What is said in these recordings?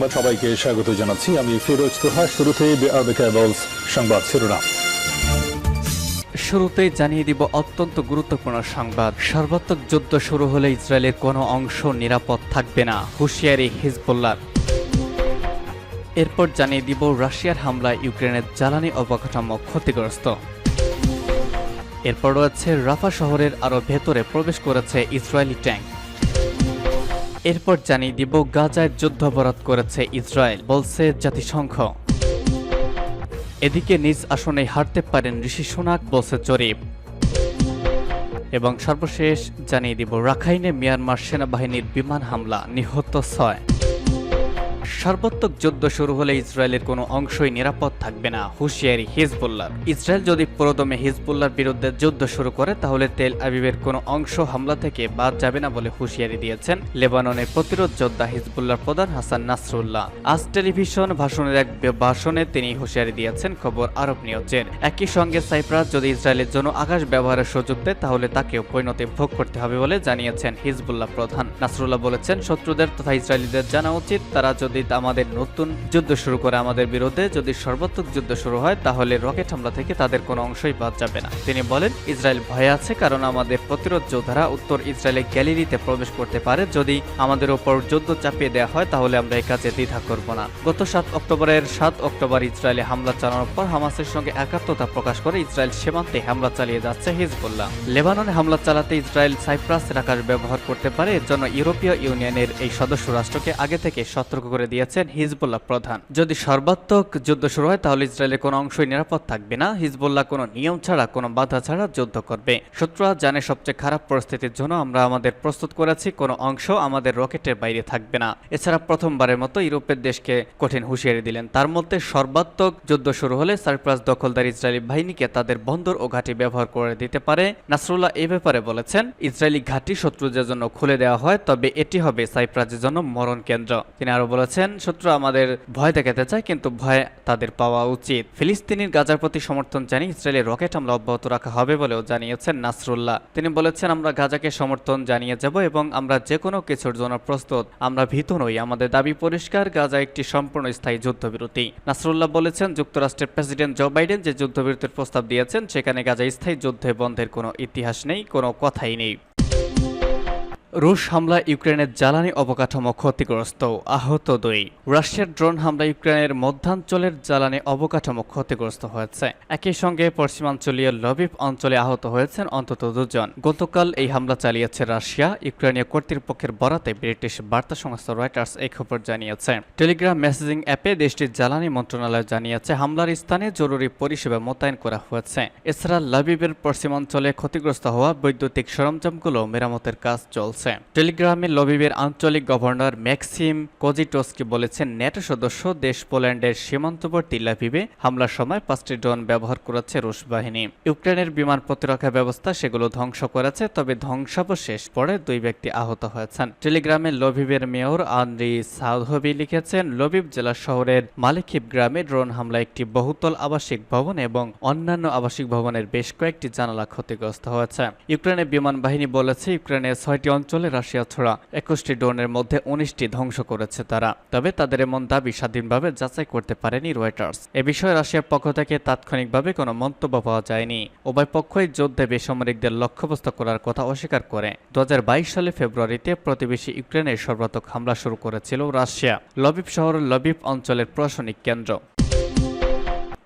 সংবাদ সবাইকে স্বাগত জানাচ্ছি। আমি ফিরোজ তোহা শুরুতেই সংবাদ শিরোনাম। শুরুতেই জানিয়ে দিব অত্যন্ত গুরুত্বপূর্ণ সংবাদ। সর্বাত্মক যুদ্ধ শুরু হলে ইসরায়েলের কোনো অংশ নিরাপদ থাকবে না, হুঁশিয়ারি হিজবুল্লার এরপর জানিয়ে দিব রাশিয়ার হামলায় ইউক্রেনের জ্বালানি অবকাঠামো ক্ষতিগ্রস্ত। এরপর রয়েছে রাফা শহরের আরও ভেতরে প্রবেশ করেছে ইসরায়েলি ট্যাঙ্ক এরপর জানিয়ে দিব গাজায় যুদ্ধাপরাধ করেছে ইসরায়েল, বলছে জাতিসংঘ। এদিকে নিজ আসনে হারতে পারেন ঋষি সোনাক, বলছে জরিপ। এবং সর্বশেষ জানিয়ে দিব, রাখাইনে মিয়ানমার সেনাবাহিনীর বিমান হামলা, নিহত ছয়। সর্বাত্মক যুদ্ধ শুরু হলে ইসরায়েলের কোনো অংশই নিরাপদ থাকবে না, হুঁশিয়ারি হিজবুল্লাহ ইসরায়েল যদি পুরোদমে হিজবুল্লাহর বিরুদ্ধে যুদ্ধ শুরু করে, তাহলে তেল আবিবের কোনো অংশ হামলা থেকে বাদ যাবে না বলে হুঁশিয়ারি দিয়েছেন লেবাননের প্রতিরোধ যোদ্ধা হিজবুল্লাহর প্রধান হাসান নাসরুল্লাহ। আজ টেলিভিশন ভাষণের এক ভাষণে তিনি হুঁশিয়ারি দিয়েছেন, খবর আরব নিউজের। একই সঙ্গে সাইপ্রাস যদি ইসরায়েলের জন্য আকাশ ব্যবহারের সুযোগ দেয়, তাহলে তাকেও পরিণতি ভোগ করতে হবে বলে জানিয়েছেন হিজবুল্লাহ প্রধান। নাসরুল্লাহ বলেছেন, শত্রুদের তথা ইসরায়েলিদের জানা উচিত, তারা যদি আমাদের নতুন যুদ্ধ শুরু করে আমাদের বিরুদ্ধে যদি সর্বাত্মক যুদ্ধ শুরু হয়, তাহলে রকেট হামলা থেকে তাদের কোনো অংশই বাদ যাবে না। তিনি বলেন, ইসরায়েল ভয়ে আছে কারণ আমাদের প্রতিরোধ যোদ্ধারা উত্তর ইসরায়েলের গ্যালিরিতে প্রবেশ করতে পারে। যদি আমাদের ওপর যুদ্ধ চাপিয়ে দেওয়া হয়, তাহলে আমরা এই কাজে দ্বিধা করব না। গত সাত অক্টোবরের সাত অক্টোবর ইসরায়েলে হামলা চালানোর পর হামাসের সঙ্গে একাত্মতা প্রকাশ করে ইসরায়েল সীমান্তে হামলা চালিয়ে যাচ্ছে হিজবুল্লাহ। লেবাননে হামলা চালাতে ইসরায়েল সাইপ্রাস আকাশ ব্যবহার করতে পারে, এর জন্য ইউরোপীয় ইউনিয়নের এই সদস্য রাষ্ট্রকে আগে থেকে সতর্ক করে দিয়েছেন হিজবুল্লাহ প্রধান। যদি সর্বাত্মক যুদ্ধ শুরু হয়, তাহলে ইসরায়েলের কোনো অংশই নিরাপদ থাকবে না। হিজবুল্লাহ কোনো নিয়ম ছাড়া, কোনো বাধা ছাড়া যুদ্ধ করবে। শত্রুরা জানে সবচেয়ে খারাপ পরিস্থিতির জন্য আমরা আমাদের প্রস্তুত করেছি, কোনো অংশ আমাদের রকেটের বাইরে থাকবে না। এছাড়া প্রথমবারের মতো ইউরোপের দেশকে কঠিন হুঁশিয়ারি দিলেন। তার মধ্যে সর্বাত্মক যুদ্ধ শুরু হলে সাইপ্রাস দখলদার ইসরায়েলি বাহিনীকে তাদের বন্দর ও ঘাঁটি ব্যবহার করে দিতে পারে। নাসরুল্লাহ এ ব্যাপারে বলেছেন, ইসরায়েলি ঘাঁটি শত্রুদের জন্য খুলে দেওয়া হয়, তবে এটি হবে সাইপ্রাসের জন্য মরণ কেন্দ্র। তিনি আরও বলেছেন শত্রু আমাদের ভয় দেখাতে চায়, কিন্তু ভয় তাদের পাওয়া উচিত। ফিলিস্তিনির গাজার প্রতি সমর্থন জানিয়ে ইসরায়েলের রকেট হামলা অব্যাহত রাখা হবে বলেও জানিয়েছেন নাসরুল্লাহ। তিনি বলেছেন, আমরা গাজাকে সমর্থন জানিয়ে যাব এবং আমরা যে কোনো কিছুর জন্য প্রস্তুত। আমরা ভীত নই, আমাদের দাবি পরিষ্কার, গাজা একটি সম্পূর্ণ স্থায়ী যুদ্ধবিরতি। নাসরুল্লাহ বলেছেন, যুক্তরাষ্ট্রের প্রেসিডেন্ট জো বাইডেন যে যুদ্ধবিরতির প্রস্তাব দিয়েছেন, সেখানে গাজা স্থায়ী যুদ্ধে বন্ধের কোনো ইতিহাস নেই, কোনো কথাই নেই। রুশ হামলা ইউক্রেনের জ্বালানি অবকাঠামো ক্ষতিগ্রস্ত, আহত দুই। রাশিয়ার ড্রোন হামলা ইউক্রেনের মধ্যাঞ্চলের জ্বালানি অবকাঠামো ক্ষতিগ্রস্ত হয়েছে। একই সঙ্গে পশ্চিমাঞ্চলীয় লবিব অঞ্চলে আহত হয়েছেন অন্তত দুজন। গতকাল এই হামলা চালিয়েছে রাশিয়া, ইউক্রেনীয় কর্তৃপক্ষের বরাতে ব্রিটিশ বার্তা সংস্থা রয়টার্স এই খবর জানিয়েছে। টেলিগ্রাম মেসেজিং অ্যাপে দেশটির জ্বালানি মন্ত্রণালয় জানিয়েছে, হামলার স্থানে জরুরি পরিষেবা মোতায়েন করা হয়েছে। এছাড়া লবিবের পশ্চিমাঞ্চলে ক্ষতিগ্রস্ত হওয়া বৈদ্যুতিক সরঞ্জামগুলো মেরামতের কাজ চলছে। চলছে টেলিগ্রামে লবিবের আঞ্চলিক গভর্নর ম্যাক্সিম কোজিটোস্কি বলেছেন ন্যাটো সদস্য দেশ পোল্যান্ডের সীমান্তবর্তী লাভিবে হামলার সময় পাঁচটি ড্রোন ব্যবহার করেছে রুশ বাহিনী। ইউক্রেনের বিমান প্রতিরক্ষা ব্যবস্থা সেগুলো ধ্বংস করেছে, তবে ধ্বংসাবশেষ পরে দুই ব্যক্তি আহত হয়েছেন। টেলিগ্রামে লভিবের মেয়র আন্দ্রি সাউধবি লিখেছেন, লবিব জেলা শহরের মালিকিব গ্রামে ড্রোন হামলা একটি বহুতল আবাসিক ভবন এবং অন্যান্য আবাসিক ভবনের বেশ কয়েকটি জানালা ক্ষতিগ্রস্ত হয়েছে। ইউক্রেনের বিমান বাহিনী বলেছে, ইউক্রেনের ছয়টি অঞ্চলে রাশিয়া ছড়া। একুশটি ড্রোনের মধ্যে উনিশটি ধ্বংস করেছে তারা। তবে তাদের এমন দাবি স্বাধীনভাবে যাচাই করতে পারেনি রয়টার্স। এ বিষয়ে রাশিয়ার পক্ষ থেকে তাৎক্ষণিকভাবে কোনো মন্তব্য পাওয়া যায়নি। উভয় পক্ষই যুদ্ধে বেসামরিকদের লক্ষ্যবস্তু করার কথা অস্বীকার করে। দু হাজার বাইশ সালে ফেব্রুয়ারিতে প্রতিবেশী ইউক্রেনের সর্বাত্মক হামলা শুরু করেছিল রাশিয়া। লবিব শহর লবিব অঞ্চলের প্রশাসনিক কেন্দ্র।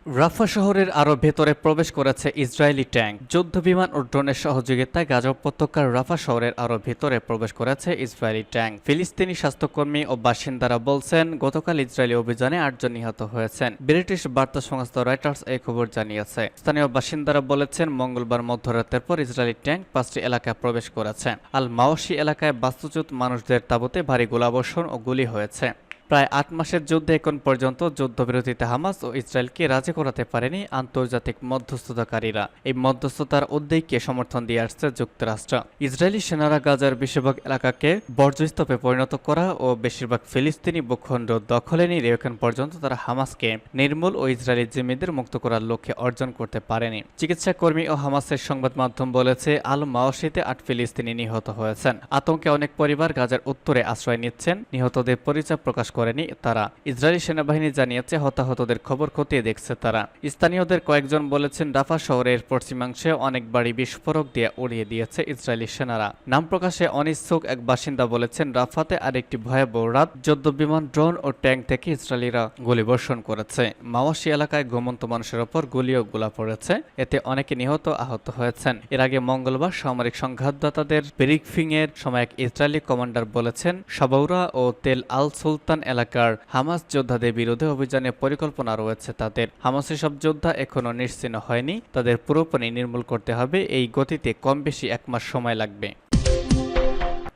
রাফা শহরের আরও ভেতরে প্রবেশ করেছে ইসরায়েলি ট্যাঙ্ক। যুদ্ধ বিমান ও ড্রোনের সহযোগিতায় গাজা উপত্যকার রাফা শহরের আরও ভেতরে প্রবেশ করেছে ইসরায়েলি ট্যাঙ্ক। ফিলিস্তিনি স্বাস্থ্যকর্মী ও বাসিন্দারা বলছেন, গতকাল ইসরায়েলি অভিযানে আটজন নিহত হয়েছেন। ব্রিটিশ বার্তা সংস্থা রয়টার্স এই খবর জানিয়েছে। স্থানীয় বাসিন্দারা বলেছেন, মঙ্গলবার মধ্যরাতের পর ইসরায়েলি ট্যাঙ্ক পাঁচটি এলাকায় প্রবেশ করেছে। আল মাওসি এলাকায় বাস্তুচ্যুত মানুষদের তাবুতে ভারী গোলাবর্ষণ ও গুলি হয়েছে। প্রায় আট মাসের যুদ্ধে এখন পর্যন্ত যুদ্ধবিরতিতে হামাস ও ইসরায়েলকে রাজি করাতে পারেনি আন্তর্জাতিক মধ্যস্থতাকারীরা। এই মধ্যস্থতার উদ্যোগকে সমর্থন দিয়ে আসছে যুক্তরাষ্ট্র। ইসরায়েলি সেনারা গাজার বেশিরভাগ এলাকাকে বর্জ্যস্তূপে পরিণত করা ও বেশিরভাগ ফিলিস্তিনি ভূখণ্ড দখলে নিয়ে এখন পর্যন্ত তারা হামাসকে নির্মূল ও ইসরায়েলি জিম্মিদের মুক্ত করার লক্ষ্যে অর্জন করতে পারেনি। চিকিৎসা কর্মী ও হামাসের সংবাদ মাধ্যম বলেছে, আল মাওসিতে আট ফিলিস্তিনি নিহত হয়েছেন। আতঙ্কে অনেক পরিবার গাজার উত্তরে আশ্রয় নিচ্ছেন। নিহতদের পরিচয় প্রকাশ করে করেনি, তারা ইসরায়েলি সেনাবাহিনী জানিয়েছে হতাহতদের খবর খতিয়ে দেখছে তারা। স্থানীয়দের কয়েকজন বলেছেন, রাফা শহরের পশ্চিমাংশে অনেক বাড়ি বিস্ফোরক দিয়ে উড়িয়ে দিয়েছে ইসরায়েলি সেনারা। নাম প্রকাশে অনিচ্ছুক এক বাসিন্দা বলেছেন, রাফাতে আরেকটি ভয়াবহ রাত যুদ্ধ বিমান, ড্রোন ও ট্যাঙ্ক থেকে ইসরায়েলিরা গুলিবর্ষণ করেছে। মাওয়াশি এলাকায় ঘুমন্ত মানুষের ওপর গুলি ও গোলা পড়েছে। এতে অনেকে নিহত আহত হয়েছেন। এর আগে মঙ্গলবার সামরিক সংঘাতদাতাদের ব্রিফিং এর সময় এক ইসরায়েলি কমান্ডার বলেছেন, সাবাউরা ও তেল আল সুলতান এলাকার হামাস যোদ্ধাদের বিরুদ্ধে অভিযানে পরিকল্পনা রয়েছে তাদের। হামাসের সব যোদ্ধা এখনও নিশ্চিন্ন হয়নি। তাদের পুরোপুরি নির্মূল করতে হবে। এই গতিতে কম বেশি এক মাস সময় লাগবে।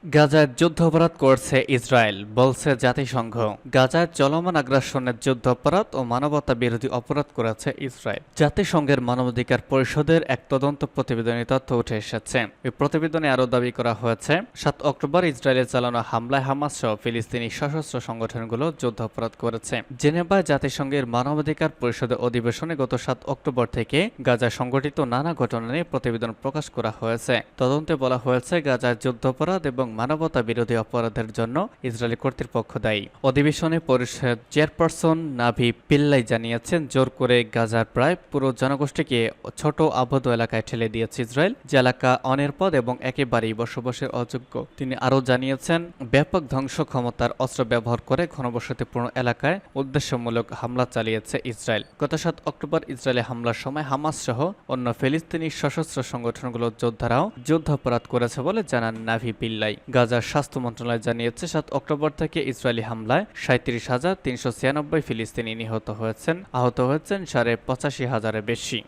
গাজায় যুদ্ধাপরাধ করছে ইসরায়েল, বলছে জাতিসংঘ। গাজায় চলমান আগ্রাসনের যুদ্ধাপরাধ ও মানবতা বিরোধী অপরাধ করেছে ইসরায়েল। জাতিসংঘের মানবাধিকার পরিষদের এক তদন্ত প্রতিবেদনে তথ্য উঠে এসেছে। এই প্রতিবেদনে আরও দাবি করা হয়েছে, সাত অক্টোবর ইসরায়েলে চালানো হামলায় হামাস সহ ফিলিস্তিনি সশস্ত্র সংগঠনগুলো যুদ্ধাপরাধ করেছে। জেনেভায় জাতিসংঘের মানবাধিকার পরিষদের অধিবেশনে গত সাত অক্টোবর থেকে গাজায় সংঘটিত নানা ঘটনা নিয়ে প্রতিবেদন প্রকাশ করা হয়েছে। তদন্তে বলা হয়েছে, গাজায় যুদ্ধাপরাধ এবং মানবতা বিরোধী অপরাধের জন্য ইসরায়েলি কর্তৃপক্ষ দায়ী। অধিবেশনে পরিষদ চেয়ারপারসন নাভি পিল্লাই জানিয়েছেন, জোর করে গাজার প্রায় পুরো জনগোষ্ঠীকে ছোট আবদ্ধ এলাকায় ঠেলে দিয়েছে ইসরায়েল। যে এলাকা অনিরাপদ এবং একেবারেই বসবাসের অযোগ্য। তিনি আরও জানিয়েছেন, ব্যাপক ধ্বংস ক্ষমতার অস্ত্র ব্যবহার করে ঘনবসতিপূর্ণ এলাকায় উদ্দেশ্যমূলক হামলা চালিয়েছে ইসরায়েল। গত সাত অক্টোবর ইসরায়েলে হামলার সময় হামাস সহ অন্য ফিলিস্তিনি সশস্ত্র সংগঠনগুলোর যোদ্ধারাও যুদ্ধাপরাধ করেছে বলে জানান নাভি পিল্লাই। গাজার স্বাস্থ্য মন্ত্রণালয় জানিয়েছে, সাত অক্টোবর থেকে ইসরায়েলি হামলায় সাঁত্রিশ হাজার তিনশো ছিয়ানব্বই ফিলিস্তিনি নিহত হয়েছেন। আহত হয়েছেন সাড়ে পঁচাশি হাজারের বেশি।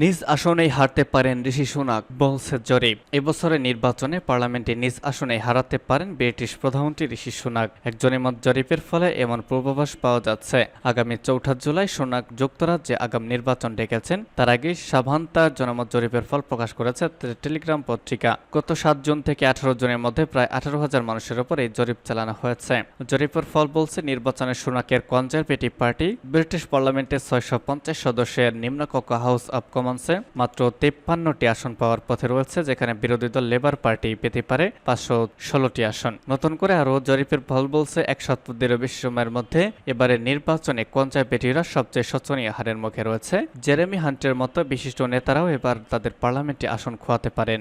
নিজ আসনেই হারতে পারেন ঋষি সুনাক। বলছে জরিপ এবছরের নির্বাচনে পার্লামেন্টে নিজ আসনে হারাতে পারেন ব্রিটিশ প্রধানমন্ত্রী ঋষি সুনাক। এক জনমত জরিপের ফলে এমন পূর্বাভাস পাওয়া যাচ্ছে। আগামী চৌঠা জুলাই সুনাক যুক্তরাজ্যে আগাম নির্বাচন ডেকেছেন। তার আগে সাভান্তা জনমত জরিপের ফল প্রকাশ করেছে টেলিগ্রাম পত্রিকা। গত সাত জুন থেকে আঠারো জনের মধ্যে প্রায় আঠারো হাজার মানুষের উপর এই জরিপ চালানো হয়েছে। জরিপের ফল বলছে নির্বাচনে সুনাকের কনজারভেটিভ পার্টি ব্রিটিশ পার্লামেন্টের ছয়শো পঞ্চাশ সদস্যের নিম্নকক্ষ হাউস অব কমন্সে মাত্র তেপ্পান্নটি আসন পাওয়ার পথে রয়েছে, যেখানে বিরোধী দল লেবার পার্টি পেতে পারে পাঁচশো ষোলোটি আসন। নতুন করে আরও জরিপের ফল বলছে, এক সপ্তাহেরও বেশি সময়ের মধ্যে এবারে নির্বাচনে কঞ্চায় পেটিরা সবচেয়ে শোচনীয় হারের মুখে রয়েছে। জেরেমি হান্টের মতো বিশিষ্ট নেতারাও এবার তাদের পার্লামেন্টে আসন খোয়াতে পারেন।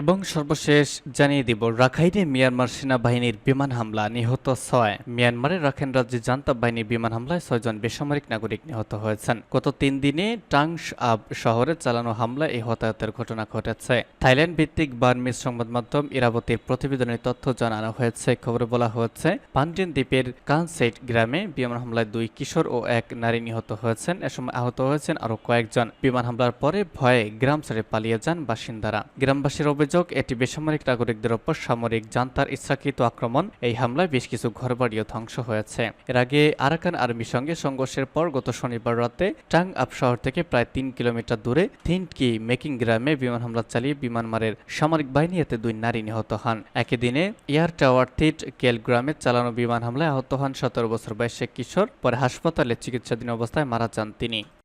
এবং সর্বশেষ জানিয়ে দিব, রাখাইনে মিয়ানমার সেনাবাহিনীর বিমান হামলা নিহত ছয়। মিয়ানমারের রাখাইন রাজ্যে জান্তা বাহিনীর বিমান হামলায় ছয়জন বেসামরিক নাগরিক নিহত হয়েছেন। গত তিন দিনে টাংস আব শহরে চালানো হামলায় এই হতাহতের ঘটনা ঘটেছে। থাইল্যান্ড ভিত্তিক বার্মিজ সংবাদ মাধ্যম ইরাবতীর প্রতিবেদনের তথ্য জানানো হয়েছে। খবরে বলা হয়েছে পান্ডিন দ্বীপের কানসেট গ্রামে বিমান হামলায় দুই কিশোর ও এক নারী নিহত হয়েছেন। এ সময় আহত হয়েছেন আরও কয়েকজন। বিমান হামলার পরে ভয়ে গ্রাম ছেড়ে পালিয়ে যান বাসিন্দারা। গ্রামবাসীর অভিযোগ, এটি বেসামরিক নাগরিকদের ওপর সামরিক জান্তার ইচ্ছাকৃত আক্রমণ। এই হামলায় বেশ কিছু ঘরবাড়িও ধ্বংস হয়েছে। এর আগে আরাকান আর্মির সঙ্গে সংঘর্ষের পর গত শনিবার রাতে টাং আপ শহর থেকে প্রায় তিন কিলোমিটার দূরে থিনকি মেকিং গ্রামে বিমান হামলা চালিয়ে বিমানমারের সামরিক বাহিনী এতে দুই নারী নিহত হন। একই দিনে এয়ার টাওয়ার থিট কেল গ্রামে চালানো বিমান হামলায় আহত হন সতেরো বছর বয়সে কিশোর। পরে হাসপাতালে চিকিৎসাধীন অবস্থায় মারা যান তিনি।